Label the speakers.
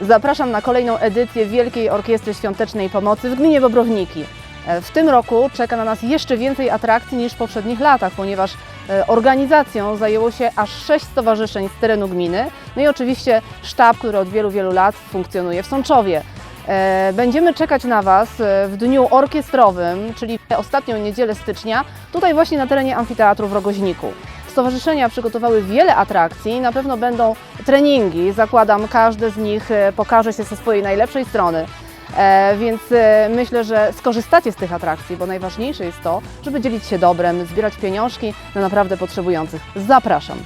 Speaker 1: Zapraszam na kolejną edycję Wielkiej Orkiestry Świątecznej Pomocy w gminie Bobrowniki. E, W tym roku czeka na nas jeszcze więcej atrakcji niż w poprzednich latach, ponieważ e, organizacją zajęło się aż sześć stowarzyszeń z terenu gminy, no i oczywiście sztab, który od wielu, wielu lat funkcjonuje w Sączowie. E, Będziemy czekać na Was w dniu orkiestrowym, czyli ostatnią niedzielę stycznia, tutaj właśnie na terenie Amfiteatru w Rogoźniku. Stowarzyszenia przygotowały wiele atrakcji, na pewno będą treningi, zakładam, każde z nich e, pokaże się ze swojej najlepszej strony. E, więc e, myślę, że skorzystacie z tych atrakcji, bo najważniejsze jest to, żeby dzielić się dobrem, zbierać pieniążki na naprawdę potrzebujących. Zapraszam.